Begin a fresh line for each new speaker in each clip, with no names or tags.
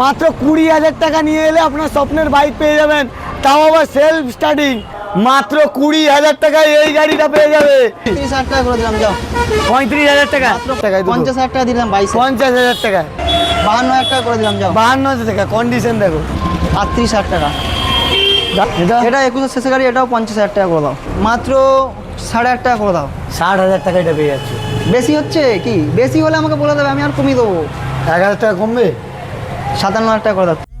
মাত্র কুড়ি হাজার টাকা নিয়ে এলে আপনার স্বপ্নের বাইক পেয়ে যাবেন। তাও আবার সেলফ স্টার্টিং মাত্র কুড়ি হাজার টাকায় এই গাড়িটা পেয়ে যাবে। পঁয়ত্রিশ হাজার টাকা
পঞ্চাশ হাজার টাকা দিলাম বাইশ
পঞ্চাশ হাজার টাকা।
বাহান্ন হাজার টাকা করে দিলাম যাও।
বাহান্ন হাজার টাকা কন্ডিশন দেখো।
আটত্রিশ হাজার টাকা।
এটা
এটা একুশের শেষে গাড়ি এটাও পঞ্চাশ হাজার টাকা করে দাও। মাত্র সাড়ে আট টাকা করে দাও।
ষাট হাজার টাকা এটা পেয়ে যাচ্ছে।
বেশি হচ্ছে কি? বেশি হলে আমাকে বলে দেবে আমি আর কমিয়ে দেবো।
এক হাজার টাকা কমবে?
সাতান্ন হাজার টাকা করে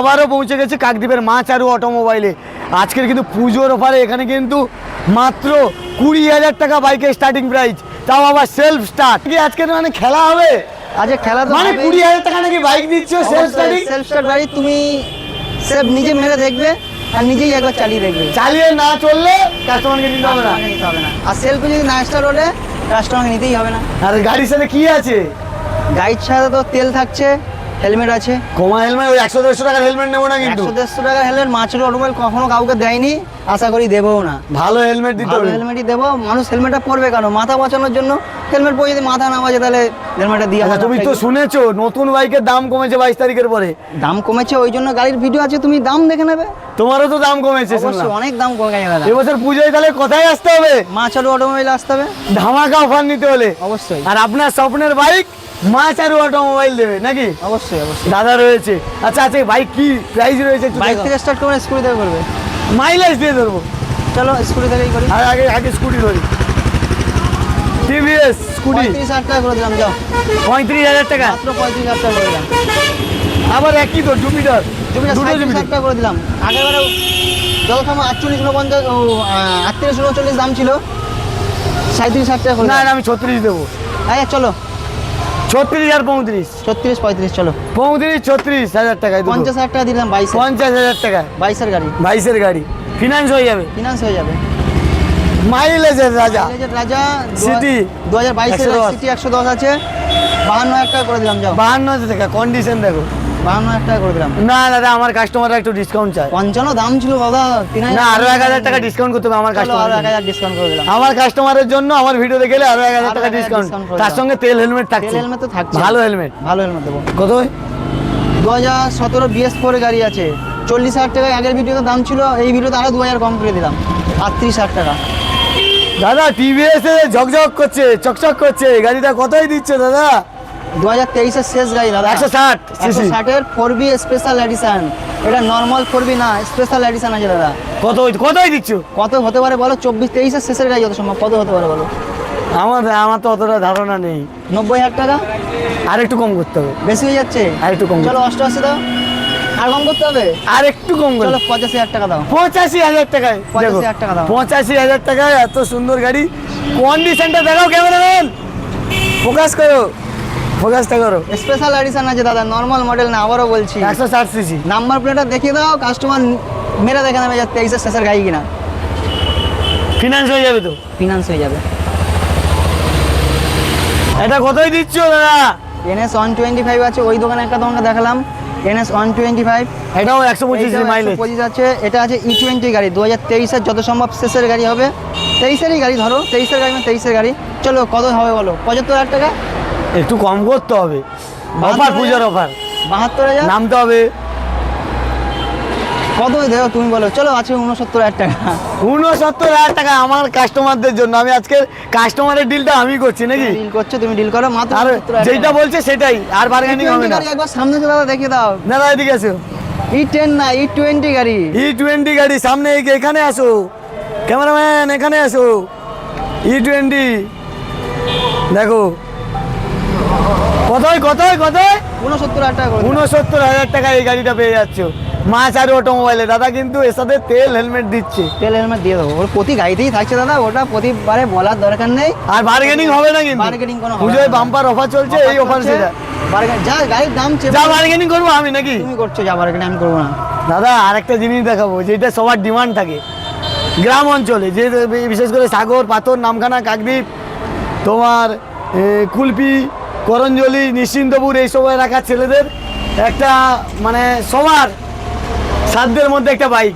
আবারও পৌঁছে গেছে কাকদ্বীপের মাছ আরু অটোমোবাইলে। আজকের কিন্তু পুজোর অফারে এখানে কিন্তু মাত্র কুড়ি হাজার টাকা বাইকের স্টার্টিং প্রাইস তাও আবার সেলফ স্টার্ট কি আজকের মানে খেলা হবে?
আজকে খেলা
মানে কুড়ি হাজার টাকা নাকি বাইক দিচ্ছ সেলফ স্টার্টিং
সেলফ স্টার্ট গাড়ি তুমি সেলফ নিজে মেরে দেখবে আর নিজেই একবার চালিয়ে দেখবে।
চালিয়ে না চললে কাস্টমারকে দিতে হবে না।
নিতে হবে না। আর সেলফে যদি না স্টার্ট হলে কাস্টমারকে নিতেই হবে না।
আর গাড়ির সাথে কি আছে?
গাড়ির সাথে তো তেল থাকছে হেলমেট আছে।
কমা হেলমেট ওই একশো দেড়শো টাকার হেলমেট নেব না কিন্তু।
একশো দেড়শো টাকার হেলমেট মাছের অটোমোবাইল কখনো কাউকে দেয়নি আশা করি দেবও না।
ভালো হেলমেট দিতে হবে।
হেলমেটই দেবো মানুষ হেলমেটটা পরবে কেন? মাথা বাঁচানোর জন্য হেলমেট পরে যদি মাথা না বাজে তাহলে হেলমেটটা দিয়ে
আচ্ছা তুমি তো শুনেছো নতুন বাইকের দাম কমেছে বাইশ তারিখের পরে।
দাম কমেছে ওই জন্য গাড়ির ভিডিও আছে তুমি দাম দেখে নেবে।
তোমারও তো দাম কমেছে
অনেক দাম কমে গেছে
এবছর পুজোয় তাহলে কোথায় আসতে হবে?
মাছ আলু অটোমোবাইল আসতে হবে।
ধামাকা অফার নিতে হলে।
অবশ্যই।
আর আপনার স্বপ্নের বাইক মাছ আর অটোমোবাইল দেবে নাকি?
অবশ্যই অবশ্যই।
দাদা রয়েছে। আচ্ছা আচ্ছা বাইক কি প্রাইস রয়েছে
বাইক থেকে স্টার্ট করে স্কুটি থেকে করবে
মাইলেজ দিয়ে ধরবো।
চলো স্কুটি থেকেই করি।
আর আগে আগে স্কুটি ধরি। টিভিএস স্কুটি
পঁয়ত্রিশ হাজার টাকা করে দিলাম যাও।
পঁয়ত্রিশ হাজার টাকা?
মাত্র পঁয়ত্রিশ হাজার টাকা করে দিলাম।
আবার একই তো জুপিটার। জুপিটার
হাজার টাকা করে দিলাম। সময় আটচল্লিশ উনপঞ্চাশ ও আটত্রিশ উনচল্লিশ দাম ছিল। সাঁত্রিশ হাজার টাকা করে
না। না আমি ছত্রিশ দেবো।
আচ্ছা চলো।
ছত্রিশ আর পঁয়ত্রিশ।
ছত্রিশ পঁয়ত্রিশ চলো।
পঁয়ত্রিশ ছত্রিশ হাজার টাকায়
পঞ্চাশ হাজার টাকা দিলাম বাইশ
পঞ্চাশ হাজার টাকা।
বাইশের গাড়ি।
বাইশের গাড়ি। ফিনান্স হয়ে যাবে।
ফিনান্স হয়ে যাবে।
মাইলেজের রাজা।
রাজা
City,
দু হাজার বাইশের
110
সিটি একশো দশ আছে। বাহান্ন হাজার টাকা করে দিলাম যাও।
বাহান্ন হাজার টাকা কন্ডিশন দেখো।
বাহান্ন হাজার টাকা করে দিলাম।
না দাদা আমার কাস্টমাররা একটু ডিসকাউন্ট চায়।
পঞ্চান্ন দাম ছিল দাদা তিন
না আরও এক হাজার টাকা ডিসকাউন্ট করতে হবে আমার
আরও এক হাজার ডিসকাউন্ট করে দিলাম।
আমার কাস্টমারের জন্য আমার ভিডিও দেখে আরও এক হাজার টাকা ডিসকাউন্ট তার সঙ্গে তেল হেলমেট
তেল
থাকছে
হেলমেট তো থাকছে।
ভালো হেলমেট
ভালো হেলমেট দেবো।
কত
দু হাজার সতেরো বিএস ফোর গাড়ি আছে। চল্লিশ হাজার টাকা আগের ভিডিওতে দাম ছিল এই ভিডিওতে আরও দু হাজার কম করে দিলাম। আটত্রিশ হাজার টাকা।
দাদা টিভিএস এ ঝকঝক করছে চকচক করছে গাড়িটা কতই দিচ্ছে দাদা?
দু হাজার তেইশের শেষ গাড়ি দাদা।
একশো ষাট
একশো ষাটের ফোর বি স্পেশাল এডিশন এটা নর্মাল ফোর বি না স্পেশাল এডিশন আছে দাদা।
কত কতই দিচ্ছ?
কত হতে পারে বলো? চব্বিশ তেইশের শেষের গাড়ি যত সম্ভব কত হতে পারে বলো?
আমার আমার তো অতটা ধারণা নেই।
নব্বই হাজার টাকা?
আর একটু কম করতে হবে।
বেশি হয়ে যাচ্ছে?
আর একটু কম
চলো অষ্টআশি দাও। আর কম করতে হবে?
আর একটু কম করে।
চলো পঁচাশি হাজার টাকা দাও।
পঁচাশি হাজার টাকায়।
পঁচাশি হাজার টাকা দাও।
পঁচাশি হাজার টাকায় এত সুন্দর গাড়ি। কন্ডিশনটা দেখাও ক্যামেরাম্যান ফোকাস করো। ফোকাসটা করো।
স্পেশাল এডিশন আছে দাদা নর্মাল মডেল না আবারও বলছি।
একশো ষাট সিসি
নাম্বার প্লেটটা দেখিয়ে দাও কাস্টমার মেরে দেখে নেবে যে তেইশের শেষের গাড়ি কিনা।
ফিনান্স হয়ে যাবে তো?
ফিনান্স হয়ে যাবে।
এটা কতই দিচ্ছ দাদা?
এনএস ওয়ান টোয়েন্টি ফাইভ আছে ওই দোকানে একটা তোমাকে দেখালাম। এনএস ওয়ান টোয়েন্টি ফাইভ
এটাও একশো পঁচিশ মাইলেজ
পঁচিশ আছে। এটা আছে ই টোয়েন্টি গাড়ি। দু হাজার তেইশের যত সম্ভব শেষের গাড়ি হবে। তেইশেরই গাড়ি ধরো। তেইশের গাড়ি মানে তেইশের গাড়ি। চলো কত হবে বলো? পঁচাত্তর হাজার টাকা?
একটু কম করতে হবে। অফার? পূজার অফার
বাহাত্তর হাজার?
নামতে হবে।
কত দেবো তুমি বলো। চলো আছে উনসত্তর হাজার টাকা।
উনসত্তর হাজার টাকা আমার কাস্টমারদের জন্য। আমি আজকে কাস্টমারের ডিলটা আমি করছি নাকি?
ডিল করছ তুমি ডিল করো মাত্র
আর
69 হাজার
যেটা বলছে সেটাই আর বার্গেনিং হবে না।
একবার সামনে দাদা দেখিয়ে দাও।
দাদা এদিকে আসো
ই টেন না ই টোয়েন্টি গাড়ি।
ই টোয়েন্টি গাড়ি সামনে এখানে আসো। ক্যামেরাম্যান এখানে আসো। ই টোয়েন্টি দেখো। কতই কতই কতই?
উনসত্তর হাজার টাকা।
উনসত্তর হাজার টাকা এই গাড়িটা পেয়ে যাচ্ছ। মা চারু অটোমোবাইলে দাদা কিন্তু এর সাথে তেল হেলমেট দিচ্ছে।
তেল হেলমেট দিয়ে দেবো। ওর প্রতি গাড়িতেই থাকছে দাদা। ওটা প্রতিবারে বলার দরকার নেই।
আর বার্গেনিং হবে না কিন্তু।
Bargaining কোনো
পুজোয় বাম্পার অফার চলছে এই অফার সেটা।
বার্গেন যা গাড়ির দাম
যা বার্গেনিং করব আমি নাকি?
তুমি করছ যা বার্গেনিং আমি করব না।
দাদা আরেকটা জিনিস দেখাবো যেটা সবার ডিমান্ড থাকে। গ্রাম অঞ্চলে যে বিশেষ করে সাগর পাথর নামখানা কাকদ্বীপ তোমার কুলপি করঞ্জলি নিশ্চিন্তপুর এইসব এলাকার ছেলেদের। একটা মানে সবার সাধ্যের মধ্যে একটা বাইক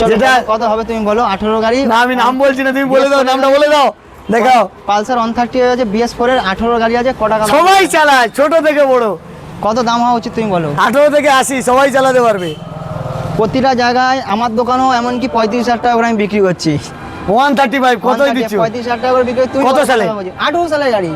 যেটা-
কত- হবে তুমি বলো আঠেরো গাড়ি।
না আমি নাম বলছি না তুমি বলে দাও নামটা বলে দাও দেখাও।
পালসার ওয়ান থার্টি আছে বিএস ফোর এর আঠেরো গাড়ি আছে ক টাকা
সবাই চালায় ছোট থেকে বড়।
কত দাম হওয়া উচিত তুমি বলো?
আঠেরো থেকে আশি সবাই চালাতে পারবে।
প্রতিটা জায়গায় আমার দোকানেও এমনকি পঁয়ত্রিশ হাজার টাকা করে আমি বিক্রি করছি।
ওয়ান থার্টি ফাইভ কতই দিচ্ছ?
পঁয়ত্রিশ হাজার টাকা করে বিক্রি তুমি
কত সালে?
আঠেরো সালে গাড়ি।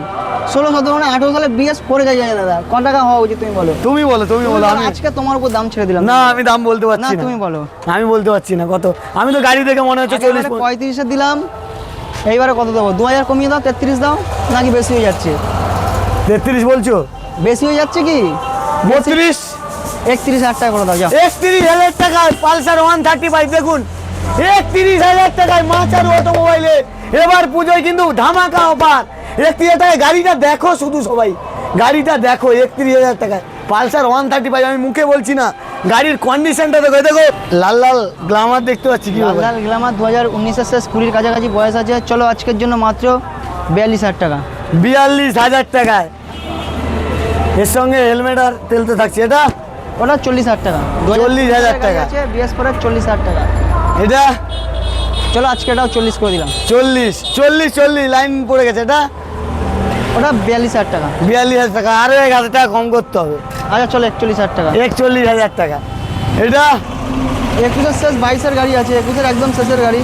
ষোলো সতেরো মানে আঠেরো সালে বিএস গাড়ি দাদা। ক টাকা হওয়া উচিত তুমি বলো?
তুমি বলো তুমি বলো আমি
আজকে তোমার উপর দাম ছেড়ে দিলাম।
না আমি দাম বলতে পারছি না।
তুমি বলো।
আমি বলতে পারছি না কত? আমি তো গাড়ি দেখে মনে হচ্ছে চল্লিশ পঁয়-
পঁয়ত্রিশে। দিলাম এইবারে কত দেবো? দু হাজার কমিয়ে দাও তেত্রিশ দাও নাকি বেশি হয়ে যাচ্ছে?
তেত্রিশ বলছো?
বেশি হয়ে যাচ্ছে কি?
বত্রিশ?
একত্রিশ হাজার টাকা করে দাও
একত্রিশ হাজার টাকায় পালসার ওয়ান থার্টি ফাইভ দেখুন। একত্রিশ হাজার টাকায় মাচার অটোমোবাইলে। এবার পুজোয় কিন্তু ধামাকা অফার। একত্রিশ হাজার টাকায় গাড়িটা দেখো শুধু সবাই। গাড়িটা দেখো একত্রিশ হাজার টাকায়। পালসার ওয়ান থার্টি ফাইভ আমি মুখে বলছি না। গাড়ির কন্ডিশনটা দেখো দেখো। লাল লাল গ্লামার দেখতে পাচ্ছি কি
লাল লাল গ্লামার দু হাজার উনিশের শেষ কুড়ির কাছাকাছি বয়স আছে। চলো আজকের জন্য মাত্র বিয়াল্লিশ হাজার টাকা।
বিয়াল্লিশ হাজার টাকায়। এর সঙ্গে হেলমেট আর তেলতে থাকছে। এটা?
ওটা চল্লিশ হাজার টাকা।
40,000 টাকা।
আছে বিএস পরে চল্লিশ হাজার টাকা।
এটা?
চলো আজকে এটাও চল্লিশ করে দিলাম।
চল্লিশ চল্লিশ চল্লিশ লাইন পড়ে গেছে এটা?
ওটা বিয়াল্লিশ হাজার টাকা।
বিয়াল্লিশ হাজার টাকা আরও এক হাজার টাকা কম করতে হবে।
আচ্ছা চলো একচল্লিশ হাজার টাকা।
একচল্লিশ হাজার টাকা। এটা?
একুশের শেষ বাইশের গাড়ি আছে একুশের একদম শেষের গাড়ি।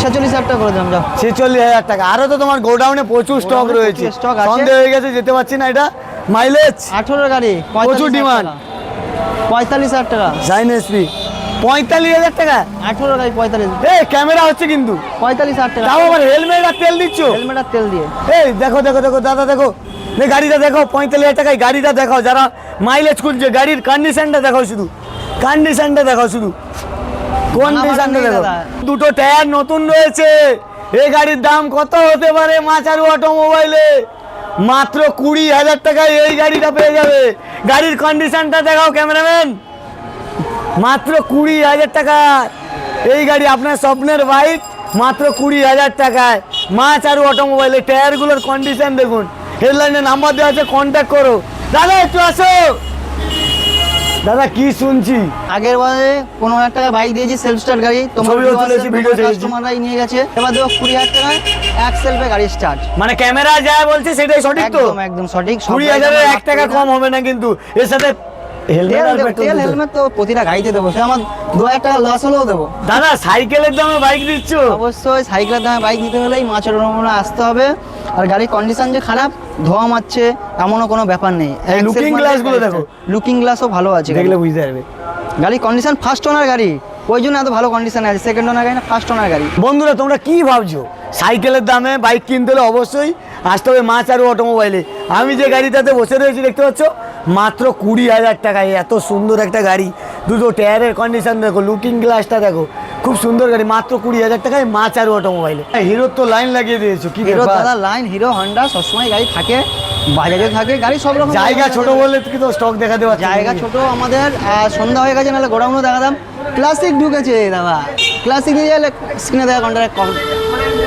ছেচল্লিশ হাজার টাকা করে দিলাম যাও।
ছেচল্লিশ হাজার টাকা। আরও তো তোমার গোডাউনে প্রচুর স্টক রয়েছে।
stock
সন্দেহ হয়ে গেছে যেতে পারছি না এটা? মাইলেজ
আঠেরো গাড়ি
প্রচুর demand।
পঁয়তাল্লিশ হাজার টাকা।
সাইন এসপি পঁয়তাল্লিশ হাজার টাকা?
আঠেরো গাড়ি পঁয়তাল্লিশ।
এ ক্যামেরা হচ্ছে কিন্তু।
পঁয়তাল্লিশ হাজার টাকা।
তাও আবার হেলমেট আর তেল দিচ্ছ?
হেলমেট আর তেল দিয়ে।
এই দেখো দেখো দেখো দাদা দেখো। এই গাড়িটা দেখো পঁয়তাল্লিশ হাজার টাকায় গাড়িটা দেখো যারা মাইলেজ খুঁজছে গাড়ির কন্ডিশনটা দেখো শুধু। কন্ডিশনটা দেখো শুধু। কন্ডিশনটা দেখো। দুটো টায়ার নতুন রয়েছে। এই গাড়ির দাম কত হতে পারে মাচারু অটোমোবাইলে মাত্র কুড়ি হাজার টাকায় এই গাড়িটা পেয়ে যাবে। গাড়ির কন্ডিশনটা দেখাও ক্যামেরাম্যান মাত্র কুড়ি হাজার টাকা এই গাড়ি আপনার স্বপ্নের বাইক মাত্র কুড়ি হাজার টাকায়। মা চারু অটোমোবাইলের টায়ারগুলোর কন্ডিশন দেখুন। হেডলাইনে নাম্বার দেওয়া আছে কন্ট্যাক্ট করো। দাদা একটু আসো। দাদা কি শুনছি?
আগের বারে পনেরো হাজার টাকা বাইক দিয়েছি সেলফ স্টার্ট গাড়ি। কাস্টমাররাই নিয়ে গেছে। এবার দেখো কুড়ি হাজার টাকায় এক সেলফে গাড়ি স্টার্ট
মানে ক্যামেরা যা বলছে সেটাই সঠিক তো?
একদম একদম সঠিক
কুড়ি হাজারের এক টাকা কম হবে না কিন্তু। এর সাথে আর
তেল হেলমেট তো প্রতিটা গাড়িতে দেবো। সে আমার দু হাজার টাকা লস হলেও দেবো।
দাদা সাইকেলের দামে বাইক দিচ্ছ?
অবশ্যই সাইকেলের দামে বাইক নিতে হলেই মাছের আসতে হবে। আর গাড়ির কন্ডিশন যে খারাপ ধোয়া মারছে এমনও কোনো ব্যাপার নেই।
looking দেখো।
লুকিং গ্লাসও ভালো আছে
দেখলে বুঝতে পারবে।
গাড়ির কন্ডিশন ফার্স্ট ওনার গাড়ি। ওই জন্য এত ভালো কন্ডিশনে আছে। সেকেন্ড ওনার গাড়ি না ফার্স্ট ওনার গাড়ি।
বন্ধুরা তোমরা কি ভাবছ? সাইকেলের দামে বাইক কিনতে হলে অবশ্যই আসতে হবে মাছ চারু অটোমোবাইলে আমি যে গাড়িটাতে বসে রয়েছি দেখতে পাচ্ছ? মাত্র কুড়ি হাজার টাকায় এত সুন্দর একটা গাড়ি। দুটো টায়ারের কন্ডিশন দেখো লুকিং গ্লাসটা দেখো খুব সুন্দর গাড়ি মাত্র কুড়ি হাজার টাকায় মা চারু অটোমোবাইলে হিরোর তো লাইন লাগিয়ে দিয়েছ কি
হিরো দাদা লাইন হিরো হন্ডা সবসময় গাড়ি থাকে বাজাজে থাকে গাড়ি সব রকম
জায়গা ছোট বললে তো স্টক দেখা দেওয়া
জায়গা ছোট আমাদের সন্ধ্যা হয়ে গেছে নাহলে গোডাউনও দেখাতাম। ক্লাসিক ঢুকেছে দাদা। ক্লাসিক নিয়ে গেলে স্ক্রিনে দেখা কন্ট্যাক্ট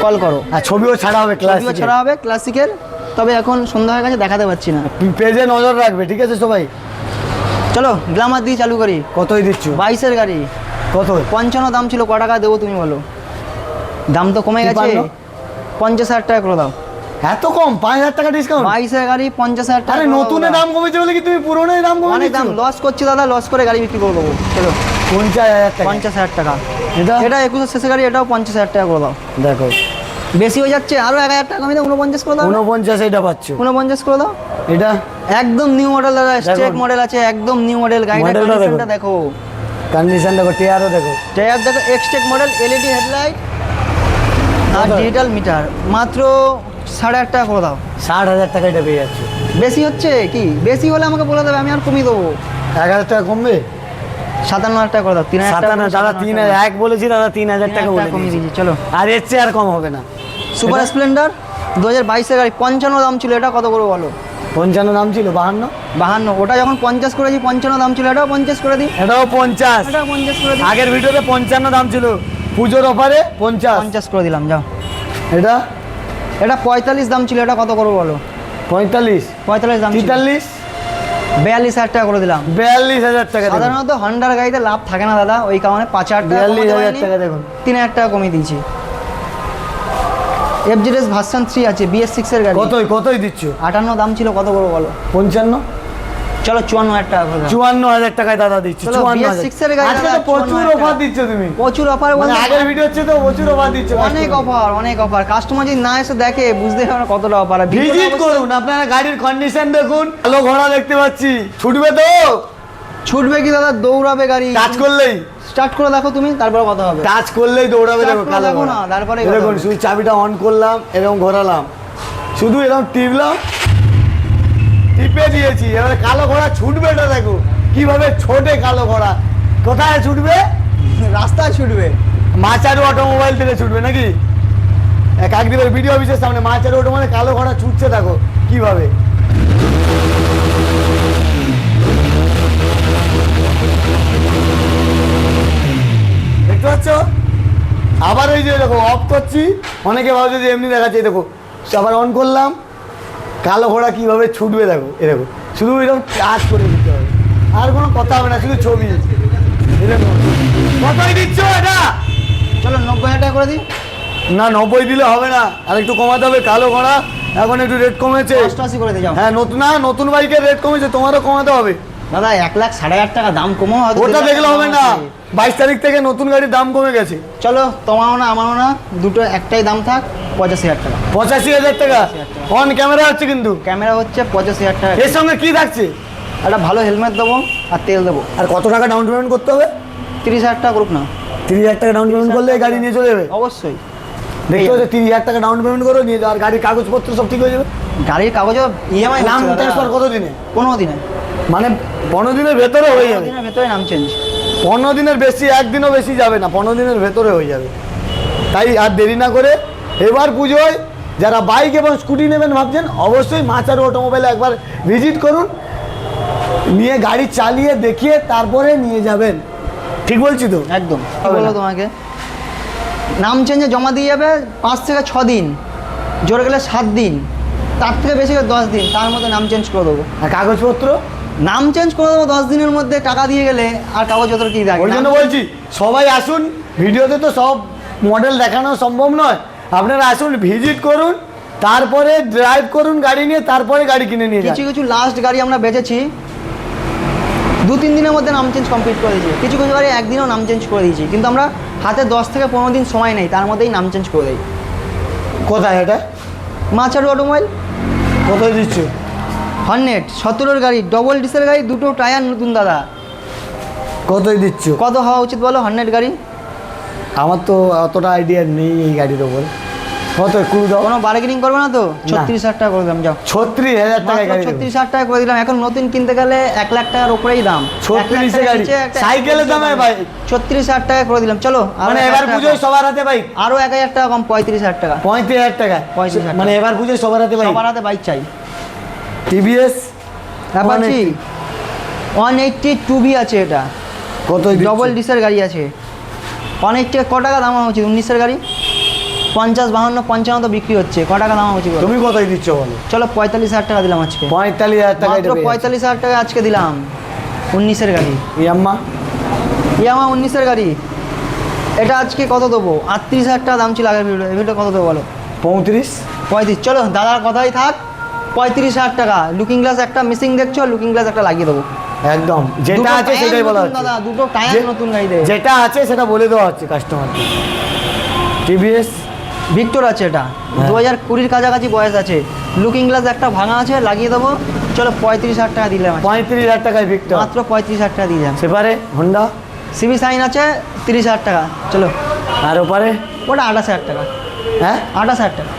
কল করো।
আর ছবিও ছাড়া হবে ক্লাস
ভিডিও ছাড়া হবে ক্লাসিকের তবে এখন সন্ধ্যা হয়ে গেছে দেখাতে পাচ্ছি না।
পেজে নজর রাখবে ঠিক আছে সবাই?
চলো গ্লামার দিয়ে চালু করি।
কতই দিচ্ছ?
বাইশের গাড়ি।
কত
পঞ্চান্ন দাম ছিল ক টাকা দেবো তুমি বলো। দাম তো কমে গেছে। পঞ্চাশ হাজার টাকা করে দাও।
এত কম? পাঁচ হাজার টাকা ডিসকাউন্ট
বাইশের গাড়ি পঞ্চাশ হাজার টাকা
আরে নতুনে দাম কমেছে বলে কি তুমি পুরোনোই দাম কমে
অনেক দাম লস করছি দাদা লস করে গাড়ি বিক্রি করে দেবো। চলো।
পঞ্চাশ হাজার টাকা।
পঞ্চাশ হাজার টাকা।
এটা?
এটা একুশের শেষে গাড়ি এটাও পঞ্চাশ হাজার টাকা করে দাও।
দেখো।
বেশি হয়ে যাচ্ছে আরও এক হাজার টাকা কমিয়ে দাও উনপঞ্চাশ করে দাও
উনপঞ্চাশ এটা পাচ্ছ।
উনপঞ্চাশ করে দাও।
এটা?
একদম নিউ মডেল দাদা স্ট্রেক মডেল আছে একদম নিউ মডেল
মডেলটা দেখো। কন্ডিশন দেখো। টিয়ারও দেখো
টায়ার দেখো। এক্সটেক মডেল এলইডি হেডলাইট আর ডিজিটাল মিটার মাত্র সাড়ে আট টাকা করে দাও।
ষাট হাজার টাকা এটা পেয়ে যাচ্ছ।
বেশি হচ্ছে কি? বেশি হলে আমাকে বলে দেবে আমি আর কমিয়ে দেবো।
এক হাজার টাকা কমবে?
সাতান্ন হাজার টাকা করে দাও তিন হাজার
দাদা তিন হাজার এক বলেছি দাদা তিন হাজার টাকা
কমিয়ে।
দিয়েছি
চলো।
আর এর চেয়ে আর কম হবে না।
সুপার স্প্লেন্ডার দু হাজার বাইশের গাড়ি পঞ্চান্ন দাম ছিল এটা কত করে বলো?
পঞ্চান্ন দাম ছিল বাহান্ন?
বাহান্ন ওটা যখন পঞ্চাশ করেছি পঞ্চান্ন দাম ছিল এটাও পঞ্চাশ করে দিই।
এটাও পঞ্চাশ।
এটাও পঞ্চাশ করে দিই।
আগের ভিডিওতে পঞ্চান্ন দাম ছিল পুজোর অফারে পঞ্চাশ।
পঞ্চাশ করে দিলাম যাও।
এটা?
এটা পঁয়তাল্লিশ দাম ছিল এটা কত করব বলো?
পঁয়তাল্লিশ।
পঁয়তাল্লিশ দাম
তেতাল্লিশ?
বিয়াল্লিশ হাজার টাকা করে দিলাম।
বিয়াল্লিশ হাজার টাকা।
সাধারণত হন্ডার গাড়িতে লাভ থাকে না দাদা। ওই কারণে পাঁচ হাজার টাকা
বিয়াল্লিশ হাজার টাকা দেখুন।
তিন হাজার টাকা কমিয়ে দিয়েছি। এফজেডএস ভার্সন থ্রি আছে বিএস সিক্সের গাড়ি।
কতই কতই দিচ্ছ?
আটান্ন দাম ছিল কত করে বলো?
পঞ্চান্ন?
চলো চুয়ান্ন হাজার টাকা করে
চুয়ান্ন হাজার টাকায় দাদা দিচ্ছ
চলো,
চুয়ান্ন
BS6 এর
আজকে তো প্রচুর অফার। দিচ্ছ তুমি।
প্রচুর অফার
মানে আগের ভিডিও হচ্ছে তো প্রচুর অফার দিচ্ছ
অনেক অফার অনেক অফার কাস্টমার যদি না এসে দেখে বুঝতে পারে না কতটা অফার
ভিজিট করুন আপনারা গাড়ির কন্ডিশন দেখুন ভালো ঘোড়া দেখতে পাচ্ছি। ছুটবে তো?
ছুটবে কি দাদা? দৌড়াবে গাড়ি।
কাজ করলেই।
স্টার্ট করে দেখো তুমি তারপরে কথা হবে।
টাচ করলেই দৌড়াবে দেখো কালো
দেখো না, তারপরে
দেখুন শুধু চাবিটা অন করলাম এরকম ঘোরালাম। শুধু এরকম টিপলাম টিপে দিয়েছি। এবারে কালো ঘোড়া ছুটবে এটা দেখো। কীভাবে ছোটে কালো ঘোড়া। কোথায় ছুটবে?
রাস্তায় ছুটবে।
মাচারু অটোমোবাইল থেকে ছুটবে নাকি? কাকদ্বীপের ভিডিও অফিসের সামনে মাচারু অটোমোবাইল কালো ঘোড়া ছুটছে দেখো কীভাবে। দেখতে পাচ্ছ আবার ওই যে দেখো অফ করছি। অনেকে ভাবছে যে এমনি দেখাচ্ছে দেখো আবার অন করলাম। কালো ঘোড়া কীভাবে ছুটবে দেখো এ দেখো শুধু এরকম কাজ করে দিতে হবে। আর কোনো কথা হবে না শুধু ছবি। দেখো। কতই দিচ্ছ এটা?
চলো নব্বই হাজার টাকা করে দিই।
না নব্বই দিলে হবে না। আর একটু কমাতে হবে কালো ঘোড়া। এখন একটু রেট কমেছে।
অষ্টআশি করে দিয়ে যাও।
হ্যাঁ নতুন না নতুন বাইকের রেট কমেছে তোমারও কমাতে হবে।
দাদা এক লাখ সাড়ে আট টাকা দাম কমও হয়তো
ওটা দেখলে হবে না। বাইশ তারিখ থেকে নতুন গাড়ির দাম কমে গেছে।
চলো তোমারও না আমারও না দুটো একটাই দাম থাক পঁচাশি হাজার টাকা।
পঁচাশি হাজার টাকা? অন ক্যামেরা আছে কিন্তু।
ক্যামেরা হচ্ছে পঁচাশি হাজার টাকা।
এর সঙ্গে কি থাকছে?
একটা ভালো হেলমেট দেবো আর তেল দেবো।
আর কত টাকা ডাউন পেমেন্ট করতে হবে?
তিরিশ হাজার টাকা করুক না।
তিরিশ হাজার টাকা ডাউন পেমেন্ট করলে গাড়ি নিয়ে চলে যাবে?
অবশ্যই।
দেখতে হচ্ছে তিরিশ হাজার টাকা ডাউন পেমেন্ট করো নিয়ে যাও। আর গাড়ির কাগজপত্র সব ঠিক হয়ে যাবে?
গাড়ির কাগজও ইএমআই
নাম ট্রান্সফার কত দিনে
পনেরো দিনে।
মানে পনেরো দিনের ভেতরে হয়ে যাবে।
দিনের ভেতরে নাম চেঞ্জ
পনেরো দিনের বেশি একদিনও বেশি যাবে না পনেরো দিনের ভেতরে হয়ে যাবে। তাই আর দেরি না করে এবার পুজোয় যারা বাইক এবং স্কুটি নেবেন ভাবছেন অবশ্যই মাচার অটোমোবাইলে একবার ভিজিট করুন নিয়ে গাড়ি চালিয়ে দেখিয়ে তারপরে নিয়ে যাবেন। ঠিক বলছি তো?
একদম। তোমাকে? নাম চেঞ্জে জমা দিয়ে যাবে পাঁচ থেকে ছ দিন। জোরে গেলে সাত দিন। তার থেকে বেশি দশ দিন। তার মধ্যে নাম চেঞ্জ করে দেবো।
আর কাগজপত্র?
নাম চেঞ্জ করে দেবো দশ দিনের মধ্যে টাকা দিয়ে গেলে আর কাগজপত্র কি
ওই জন্য বলছি সবাই আসুন ভিডিওতে তো সব মডেল দেখানো সম্ভব নয়। আপনারা আসুন ভিজিট করুন তারপরে ড্রাইভ করুন গাড়ি নিয়ে তারপরে গাড়ি কিনে নিয়ে
কিছু কিছু লাস্ট গাড়ি আমরা বেচেছি। দু তিন দিনের মধ্যে নাম চেঞ্জ কমপ্লিট করে দিয়েছি। কিছু কিছু গাড়ি একদিনও নাম চেঞ্জ করে দিয়েছি। কিন্তু আমরা হাতে দশ থেকে পনেরো দিন সময় নেই তার মধ্যেই নাম চেঞ্জ করে দিই।
কোথায় এটা?
মাছাড়ু অটোমোবাইল
কোথায় দিচ্ছ?
হর্নেট সতেরোর গাড়ি ডবল ডিসেল গাড়ি দুটো টায়ার নতুন দাদা।
কতই দিচ্ছ?
কত হওয়া উচিত বলো হর্নেট গাড়ি?
আমার তো অতটা আইডিয়া নেই এই গাড়ির ওপর। কত? কুড়ি দাও।
কোনো বার্গেনিং করবে না তো? ছত্রিশ হাজার টাকা করে দিলাম যাও।
ছত্রিশ হাজার দেবো।
ছত্রিশ হাজার টাকা করে দিলাম। এখন নতুন কিনতে গেলে এক লাখ টাকার উপরেই দাম।
ছত্রিশে গাড়ি। সাইকেলের দামে ভাই।
ছত্রিশ হাজার টাকা করে দিলাম। চলো
মানে এবার
টাকা
পুজোয়
কম।
সবার হাতে বাইক
আরও এক হাজার টাকা কম পঁয়ত্রিশ হাজার টাকা।
পঁয়ত্রিশ হাজার টাকায়
35,000
মানে এবার পুজোয় সবার হাতে বাইক
সবার হাতে বাইক চাই।
TVS
Apache. One eighty two B আছে এটা।
কত
ডবল ডিসের গাড়ি আছে। ওয়ান এইটটি ক টাকা দাম হওয়া উচিত উনিশের গাড়ি? পঞ্চাশ বাহান্ন পঞ্চান্ন তো বিক্রি হচ্ছে। ক টাকা দাম বলো?
তুমি কতই দিচ্ছ বলো?
চলো পঁয়তাল্লিশ হাজার টাকা দিলাম আজকে।
পঁয়তাল্লিশ হাজার টাকা
মাত্র পঁয়তাল্লিশ হাজার টাকা আজকে দিলাম। উনিশের গাড়ি।
ইয়াম্মা?
ইয়ামা উনিশের গাড়ি। এটা আজকে কত দেবো? আটত্রিশ হাজার টাকা দাম ছিল আগের ভিডিও এই ভিডিও কত দেবো বলো?
পঁয়ত্রিশ?
পঁয়ত্রিশ। চলো দাদার কথাই থাক। পঁয়ত্রিশ হাজার টাকা। লুকিং গ্লাস একটা মিসিং দেখছ লুকিং গ্লাস একটা লাগিয়ে দেবো।
একদম। যেটা আছে সেটাই বলা হচ্ছে।
দাদা দুটো টায়ার নতুন গাড়িতে।
যেটা আছে সেটা বলে দেওয়া হচ্ছে কাস্টমারকে টিভিএস
ভিক্টর আছে এটা।
হ্যাঁ।
দু হাজার কুড়ির কাছাকাছি বয়স আছে। লুকিং গ্লাস একটা ভাঙা আছে লাগিয়ে দেবো। চলো পঁয়ত্রিশ হাজার টাকা দিলাম।
পঁয়ত্রিশ হাজার টাকায় ভিক্টর
মাত্র পঁয়ত্রিশ হাজার টাকা দিয়ে দিলাম।
সেপারে হোন্ডা
সিবি সাইন আছে তিরিশ হাজার টাকা। চলো।
আর ওপারে?
ওটা আঠাশ হাজার টাকা।
হ্যাঁ?
আঠাশ হাজার টাকা।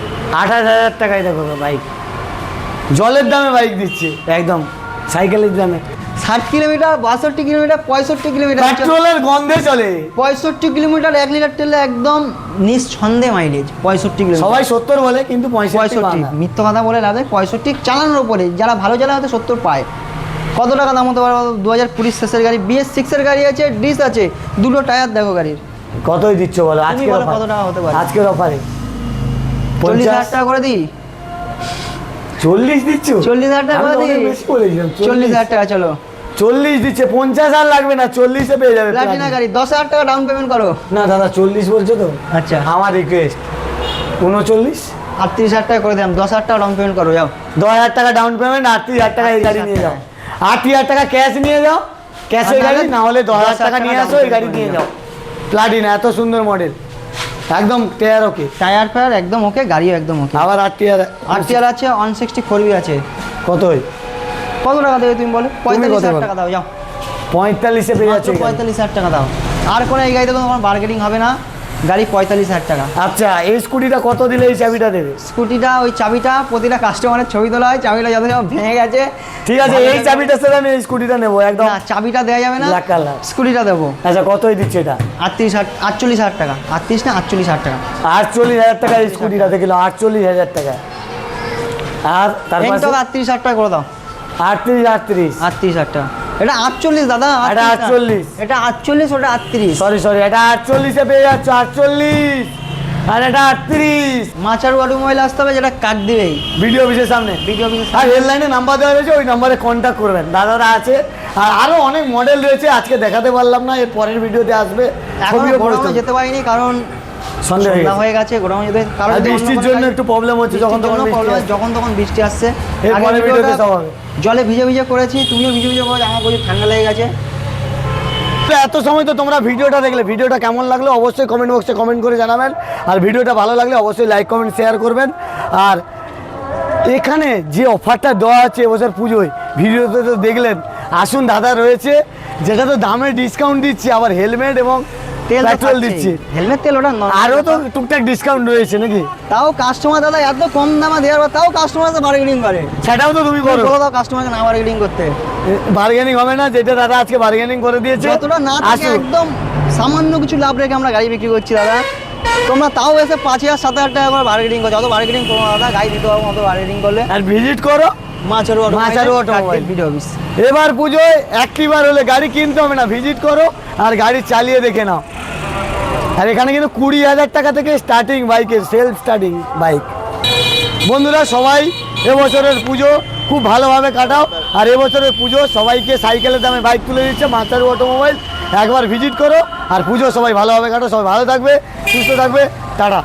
আঠাশ হাজার টাকায় দেখো বাইক জলের দামে বাইক দিচ্ছে একদম সাইকেলের দামে।
ষাট কিলোমিটার বাষট্টি কিলোমিটার পঁয়ষট্টি কিলোমিটার
পেট্রোলের গন্ধে চলে।
পঁয়ষট্টি কিলোমিটার এক লিটার তেলে একদম নিঃসন্দেহে মাইলেজ পঁয়ষট্টি কিলোমিটার।
সবাই সত্তর বলে কিন্তু পঁয়ষট্টি
মিথ্য কথা বলে লাভ নেই পঁয়ষট্টি চালানোর উপরে যারা ভালো চালায় হয়তো সত্তর পায়। কত টাকা দাম হতে পারে? দু হাজার কুড়ি শেষের গাড়ি বিএস সিক্সের গাড়ি আছে ডিস আছে দুটো টায়ার দেখো গাড়ির।
কতই দিচ্ছ বলো? আজকে
কত টাকা হতে পারে?
আজকের অফারে
চল্লিশ হাজার টাকা করে দিই।
চল্লিশ দিচ্ছ?
চল্লিশ হাজার টাকা
বেশি বলেছিলাম,
চল্লিশ। হাজার টাকা চলো।
চল্লিশ দিচ্ছে পঞ্চাশ হাজার লাগবে না চল্লিশে পেয়ে যাবে
প্লাটিনা। গাড়ি দশ হাজার টাকা ডাউন পেমেন্ট করো।
না দাদা চল্লিশ বলছো তো?
আচ্ছা।
আমার রিকোয়েস্ট উনচল্লিশ?
আটত্রিশ হাজার টাকা করে দিলাম দশ হাজার টাকা ডাউন পেমেন্ট করো যাও।
দশ হাজার টাকা ডাউন পেমেন্ট আটত্রিশ হাজার টাকা এই গাড়ি নিয়ে যাও। আটত্রিশ হাজার টাকা ক্যাশ নিয়ে যাও। ক্যাশের গাড়ি না হলে দশ হাজার টাকা নিয়ে আসো এই গাড়ি নিয়ে যাও। প্লাটিনা এত সুন্দর মডেল একদম টায়ার ওকে
টায়ার ফায়ার একদম ওকে গাড়িও একদম ওকে
আবার আর টিয়ার
আর টিয়ার আছে ওয়ান সিক্সটি ফোর বি আছে।
কত
কত টাকা দেবে তুমি বলো? পঁয়তাল্লিশ হাজার? টাকা দাও যাও।
পঁয়তাল্লিশে পেয়ে যাচ্ছে।
পঁয়তাল্লিশ হাজার টাকা দাও। আর কোনো এই গাড়িতে কোনো মার্কেটিং হবে না? গাড়ি পঁয়তাল্লিশ হাজার টাকা।
আচ্ছা এই স্কুটিটা কত দিলে এই চাবিটা দেবে?
স্কুটিটা ওই চাবিটা প্রতিটা কাস্টমারের ছবি তোলা হয় চাবিটা যত ভেঙে গেছে
ঠিক আছে এই
লাগে।
চাবিটার সাথে আমি এই স্কুটিটা নেব একদম
চাবিটা দেওয়া যাবে না। স্কুটিটা দেবো।
আচ্ছা কতই দিচ্ছে এটা?
আটত্রিশ আটচল্লিশ হাজার টাকা আটত্রিশ না আটচল্লিশ হাজার টাকা।
আটচল্লিশ হাজার টাকা এই স্কুটিটা দেখল আটচল্লিশ হাজার টাকা। আর তারপর
আটত্রিশ হাজার টাকা করে দাও।
আটত্রিশ আটত্রিশ।
আটত্রিশ হাজার টাকা। এটা আটচল্লিশ দাদা
এটা
38 না।
48
এটা আটচল্লিশ ওটা আটত্রিশ।
সরি সরি এটা আটচল্লিশে পেয়ে যাচ্ছ আটচল্লিশ। আর এটা আটত্রিশ।
মাচারু অটোমোবাইল আসতে হবে যেটা কাট দিবেই
ভিডিও অফিসের সামনে।
ভিডিও অফিসের
আর রেল নাম্বার দেওয়া রয়েছে ওই নাম্বারে কন্ট্যাক্ট করবেন। দাদারা আছে। আর আরও অনেক মডেল রয়েছে আজকে দেখাতে পারলাম না এর পরের ভিডিওতে আসবে।
এখন যেতে পারিনি কারণ
সন্ধ্যা হয়ে গেছে।
হয়ে গেছে কারণ
বৃষ্টির জন্য একটু প্রবলেম হচ্ছে যখন তখন।
যখন তখন বৃষ্টি আসছে। জলে ভিজে ভিজে করেছি তুমিও ভিজে ভিজে করেছ আমার প্রচুর ঠান্ডা লেগে গেছে।
তো এত সময় তো তোমরা ভিডিওটা দেখলে ভিডিওটা কেমন লাগল অবশ্যই কমেন্ট বক্সে কমেন্ট করে জানাবেন। আর ভিডিওটা ভালো লাগলে অবশ্যই লাইক কমেন্ট শেয়ার করবেন। আর এখানে যে অফারটা দেওয়া আছে এবছর পুজোয় ভিডিওতে তো দেখলেন। আসুন দাদা রয়েছে যেটা তো দামে ডিসকাউন্ট দিচ্ছে আবার হেলমেট এবং
তেল
পেট্রোল দিচ্ছে।
হেলমেট তেল ওটা
আরও তো টুকটাক ডিসকাউন্ট রয়েছে নাকি?
তাও কাস্টমার দাদা এত কম দামে দেওয়ার পর তাও কাস্টমার বার্গেনিং করে।
সেটাও তো তুমি করো।
বলে দাও কাস্টমারকে না বার্গেনিং করতে।
বার্গেনিং হবে না যেটা দাদা আজকে বার্গেনিং করে দিয়েছে।
যতটা না থাকে একদম সামান্য কিছু লাভ রেখে আমরা গাড়ি বিক্রি করছি দাদা। তোমরা তাও এসে পাঁচ হাজার সাত হাজার টাকা করে বার্গেনিং করছ অত বার্গেনিং করো দাদা গাড়ি দিতে পারব অত বার্গেনিং করলে
আর ভিজিট করো।
মাছের
মাচারু automobile।
ভিডিও অফিস
এবার পুজোয় একটিবার হলে গাড়ি কিনতে হবে না ভিজিট করো। আর গাড়ি চালিয়ে দেখে নাও। আর এখানে কিন্তু কুড়ি হাজার টাকা থেকে স্টার্টিং বাইকের সেলফ স্টার্টিং বাইক বন্ধুরা, সবাই এবছরের পুজো খুব ভালোভাবে কাটাও। আর এবছরের পুজো সবাইকে সাইকেলের দামে বাইক তুলে দিচ্ছে মাস্টার অটোমোবাইল একবার ভিজিট করো, আর পুজো সবাই ভালোভাবে কাটো। সবাই ভালো থাকবে, সুস্থ থাকবে। টাটা।